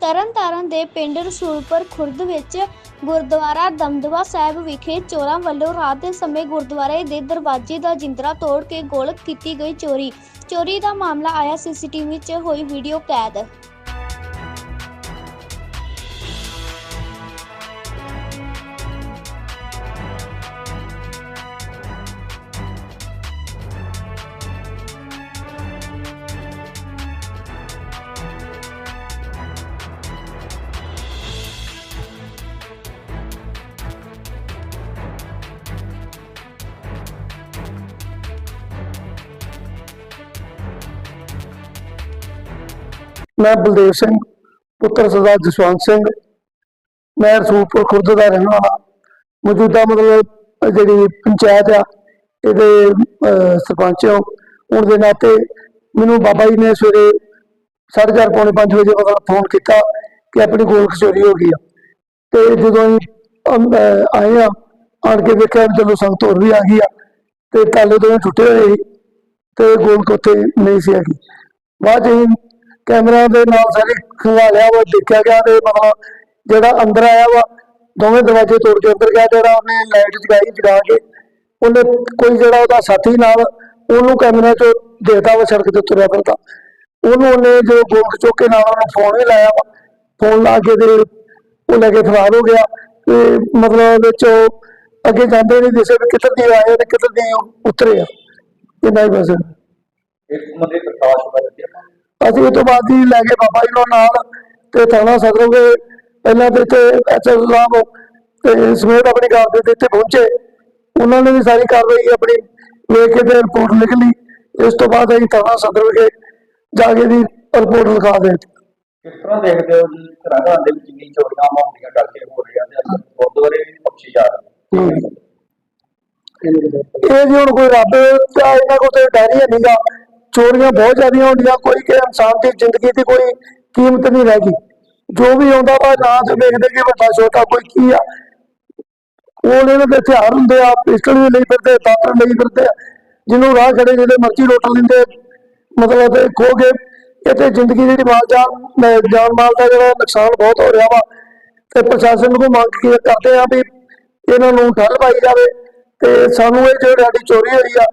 ਤਰਨਤਾਰਨ ਦੇ ਪਿੰਡ ਰਸੂਲਪੁਰ ਖੁਰਦ ਵਿੱਚ ਗੁਰਦੁਆਰਾ ਦਮਦਮਾ ਸਾਹਿਬ ਵਿਖੇ ਚੋਰਾਂ ਵੱਲੋਂ ਰਾਤ ਦੇ ਸਮੇਂ ਗੁਰਦੁਆਰੇ ਦੇ ਦਰਵਾਜ਼ੇ ਦਾ ਜਿੰਦਰਾ ਤੋੜ ਕੇ ਗੋਲਕ ਕੀਤੀ ਗਈ ਚੋਰੀ। ਚੋਰੀ ਦਾ ਮਾਮਲਾ ਆਇਆ ਸੀਸੀਟੀਵੀ 'ਚ ਹੋਈ ਵੀਡੀਓ ਕੈਦ। ਮੈਂ ਬਲਦੇਵ ਸਿੰਘ, ਪੁੱਤਰ ਸਰਦਾਰ ਜਸਵੰਤ ਸਿੰਘ। ਮੈਂ ਰਸੂਲਪੁਰ ਖੁਰਦ ਦਾ ਰਹਿਣ ਵਾਲਾ। ਮੌਜੂਦਾ ਮਤਲਬ ਜਿਹੜੀ ਪੰਚਾਇਤ ਆ, ਇਹਦੇ ਸਰਪੰਚ ਹੁਣ ਦੇ ਨਾਤੇ ਮੈਨੂੰ ਬਾਬਾ ਜੀ ਨੇ ਸਵੇਰੇ 4:30 ਪੌਣੇ 5 ਵਜੇ ਮਤਲਬ ਫੋਨ ਕੀਤਾ ਕਿ ਆਪਣੀ ਗੋਲ ਚੋਰੀ ਹੋ ਗਈ ਆ। ਤੇ ਜਦੋਂ ਅਸੀਂ ਆਏ ਆ, ਆਣ ਕੇ ਵੇਖਿਆ ਵੀ ਚਲੋ ਸੰਗਤ ਹੋਰ ਵੀ ਆ ਗਈ ਆ। ਤੇ ਤਾਲੇ ਦੋਵੇਂ ਟੁੱਟੇ ਹੋਏ ਸੀ, ਤੇ ਗੋਲਕ ਉੱਥੇ ਨਹੀਂ ਸੀ ਹੈਗੀ। ਬਾਅਦ 'ਚ ਅਸੀਂ ਕੈਮਰਾ ਦੇ ਨਾਲ ਸਾਰੇ ਖੰਗਾਲਿਆ ਵਾ ਦੇਖਿਆ ਗਿਆ ਤੇ ਮਤਲਬ ਜਿਹੜਾ ਅੰਦਰ ਆਇਆ ਵਾ, ਦੋਵੇਂ ਦਰਵਾਜ਼ੇ ਤੋੜ ਕੇ ਅੰਦਰ ਗਿਆ ਜਿਹੜਾ ਉਹਨੇ ਲਾਈਟ ਜਗਾਈ ਜਗਾ ਕੇ, ਉਹਨੇ ਕੋਈ ਜਿਹੜਾ ਉਹਦਾ ਸਾਥੀ ਨਾਲ ਉਹਨੂੰ ਕੈਮਰਾ 'ਚ ਦੇਖਦਾ ਵਾ ਸੜਕ ਤੇ ਤੁਰਿਆ ਫਿਰਦਾ। ਉਹਨੂੰ ਉਹਨੇ ਜੋ ਗੋਲਕ ਚੁੱਕ ਨਾਲ ਉਹਨੂੰ ਫੋਨ ਵੀ ਲਾਇਆ ਵਾ ਫੋਨ ਲਾ ਕੇ ਤੇ ਉਹ ਲੈ ਕੇ ਫਰਾਰ ਹੋ ਗਿਆ ਤੇ ਮਤਲਬ ਵਿੱਚ ਉਹ ਅੱਗੇ ਜਾਂਦੇ ਨਹੀਂ ਦਿਸੇ ਵੀ ਕਿੱਧਰ ਦੀ ਆਏ ਤੇ ਕਿੱਧਰ ਦੀ ਉਤਰੇ ਆ। ਇੰਨਾ ਹੀ ਬਸ। ਇੱਕ ਬੰਦੇ ਪ੍ਰਕਾਸ਼ ਕਰ ਅਸੀਂ ਇਹ ਤੋਂ ਬਾਅਦ ਹੀ ਲੈ ਗਏ ਬਾਬਾ ਜੀ ਨੂੰ ਨਾਲ ਤੇ ਥਾਣਾ ਸਦਰੋਗੇ ਪਹਿਲਾਂ ਤੇ ਇੱਥੇ ਐਸਐਸ ਸਾਹਿਬ ਤੇ ਸਮੇਤ ਆਪਣੀ ਕਾਰ ਦੇ ਇੱਥੇ ਪਹੁੰਚੇ। ਉਹਨਾਂ ਨੇ ਵੀ ਸਾਰੀ ਕਾਰਵਾਈ ਆਪਣੀ ਵੇਖ ਕੇ ਤੇ ਰਿਪੋਰਟ ਲਿਖ ਲਈ ਇਸ ਤੋਂ ਬਾਅਦ ਅਸੀਂ ਥਾਣਾ ਸਦਰੋਗੇ ਜਾ ਕੇ ਦੀ ਰਿਪੋਰਟ ਲਿਖਾ ਦੇ ਕਿਸ ਤਰ੍ਹਾਂ ਦੇਖਦੇ ਹੋ ਜੀ ਘਰਾਂ ਦੇ ਵਿੱਚ ਜਿੰਨੀ ਚੋਰੀਆਂ ਮਾਉਂਦੀਆਂ ਕਰਕੇ ਹੋ ਰਹੀਆਂ ਨੇ? ਗੁਰਦੁਆਰੇ ਵੀ ਪੱਛੀ ਜਾ ਰਹੇ। ਇਹ ਜੀ ਹੁਣ ਕੋਈ ਰੱਬ ਦਾ ਇਹਨਾਂ ਕੋਲ ਤੇ ਡਰ ਹੀ ਨਹੀਂਗਾ ਚੋਰੀਆਂ ਬਹੁਤ ਜ਼ਿਆਦੀਆਂ ਹੁੰਦੀਆਂ, ਕੋਈ ਕਿ ਇਨਸਾਨ ਦੀ ਜ਼ਿੰਦਗੀ ਦੀ ਕੋਈ ਕੀਮਤ ਨਹੀਂ ਰਹਿ ਗਈ। ਜੋ ਵੀ ਆਉਂਦਾ ਵਾ ਨਾ ਤੇ ਵੇਖਦੇ ਕਿ ਵੱਡਾ ਛੋਟਾ ਕੋਈ ਕੀ ਆ ਕੋਲ ਇਹਨਾਂ ਦੇ ਹਥਿਆਰ ਹੁੰਦੇ ਆ, ਪਿਸਟਲ ਵੀ ਲਈ ਫਿਰਦੇ ਦਾਤਰ ਲਈ ਫਿਰਦੇ ਆ, ਜਿਹਨੂੰ ਰਾਹ ਖੜੇ ਜਿਹੜੇ ਮਰਜ਼ੀ ਲੁੱਟ ਲੈਂਦੇ, ਮਤਲਬ ਤੇ ਖੋ ਕੇ ਇਹ ਤੇ ਜ਼ਿੰਦਗੀ ਜਿਹੜੀ ਮਾਲ ਜਾਨ ਜਾਨ ਮਾਲ ਦਾ ਜਿਹੜਾ ਨੁਕਸਾਨ ਬਹੁਤ ਹੋ ਰਿਹਾ ਵਾ, ਤੇ ਪ੍ਰਸ਼ਾਸਨ ਨੂੰ ਮੰਗ ਕੀ ਕਰਦੇ ਆ ਵੀ ਇਹਨਾਂ ਨੂੰ ਠੱਲ ਪਾਈ ਜਾਵੇ, ਤੇ ਸਾਨੂੰ ਇਹ ਜਿਹੜੀ ਸਾਡੀ ਚੋਰੀ ਹੋਈ ਆ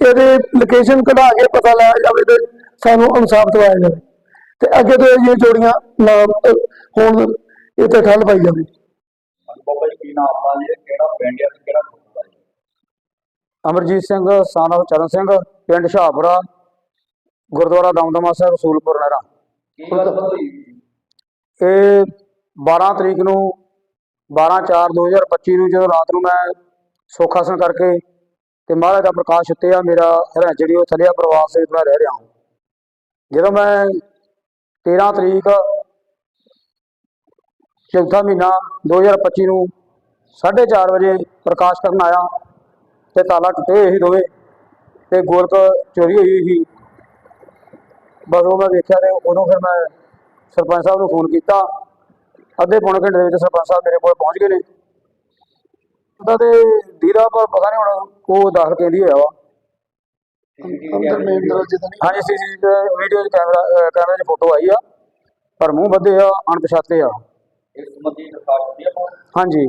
ਇਹਦੇ ਲੋਕੇਸ਼ਨ ਕਢਾ ਕੇ ਪਤਾ ਲਾਇਆ ਜਾਵੇ ਤੇ ਸਾਨੂੰ ਇਨਸਾਫ ਦਿਵਾਇਆ ਜਾਵੇ। ਤੇ ਅੱਗੇ ਤੋਂ ਇਹ ਚੋਰੀਆਂ ਨਾ ਹੋਣ ਇਹ ਤੇ ਠੱਲ ਪਾਈ ਜਾਵੇ। ਹਾਂਜੀ ਬਾਬਾ ਜੀ ਕੀ ਨਾਮ ਆ ਜੀ ਕਿਹੜਾ ਪਿੰਡ ਆ ਤੇ ਕਿਹੜਾ ਗੁਰਦੁਆਰਾ ਜੀ ਅਮਰਜੀਤ ਸਿੰਘ ਸਾਨਵ ਚਰਨ ਸਿੰਘ ਪਿੰਡ ਸ਼ਾਹਪੁਰਾ ਗੁਰਦੁਆਰਾ ਦਮਦਮਾ ਸਾਹਿਬ ਰਸੂਲਪੁਰ ਨਹਿਰਾ। ਕੀ ਗੱਲ ਹੋਈ? ਇਹ 12 ਤਰੀਕ ਨੂੰ 12/4/2025 ਨੂੰ ਜਦੋਂ ਰਾਤ ਨੂੰ ਮੈਂ ਸੁੱਖ ਆਸਣ ਕਰਕੇ ਤੇ ਮਹਾਰਾਜਾ ਪ੍ਰਕਾਸ਼ ਉੱਤੇ ਆ, ਮੇਰਾ ਹਰਿਆ ਜਿਹੜੀ ਉਹ ਥਲਿਆ ਪਰਿਵਾਰ ਸੇ ਮੈਂ ਰਹਿ ਰਿਹਾ ਹਾਂ। ਜਦੋਂ ਮੈਂ 13 ਤਰੀਕ ਚੌਥਾ ਮਹੀਨਾ 2025 ਨੂੰ 4:30 ਵਜੇ ਪ੍ਰਕਾਸ਼ ਕਰਨ ਆਇਆ ਤੇ ਤਾਲਾ ਟੁੱਟੇ ਹੋਏ ਸੀ ਦੋਵੇਂ ਤੇ ਗੋਲਕ ਚੋਰੀ ਹੋਈ ਹੋਈ ਸੀ। ਬਸ ਉਹ ਮੈਂ ਵੇਖਿਆ ਤੇ ਉਦੋਂ ਫਿਰ ਮੈਂ ਸਰਪੰਚ ਸਾਹਿਬ ਨੂੰ ਫੋਨ ਕੀਤਾ। ਅੱਧੇ ਪੌਣੇ ਘੰਟੇ ਦੇ ਵਿੱਚ ਸਰਪੰਚ ਸਾਹਿਬ ਮੇਰੇ ਕੋਲ ਪਹੁੰਚ ਗਏ ਨੇ। ਉਹਦਾ ਤੇ ਦੀਦਾ ਪਰ ਪਤਾ ਨਹੀਂ ਹੁਣ ਉਹ ਦਾਖਲ ਕਹਿੰਦੀ ਹੋਇਆ ਵਾ। ਅੰਦਰ ਮੇਨ ਦਰਵਾਜ਼ੇ ਤੋਂ ਨਹੀਂ। ਹਾਂਜੀ ਸੀ ਸੀ ਵੀਡੀਓ 'ਚ ਕੈਮਰਾ ਅਹ ਕੈਮਰੇ 'ਚ ਫੋਟੋ ਆਈ ਆ ਪਰ ਮੂੰਹ ਬੱਧੇ ਆ ਅਣਪਛਾਤੇ ਆ। ਇਸ ਸੰਬੰਧੀ ਪ੍ਰਕਾਸ਼ ਹੁੰਦੀ ਆ ਹਾਂਜੀ।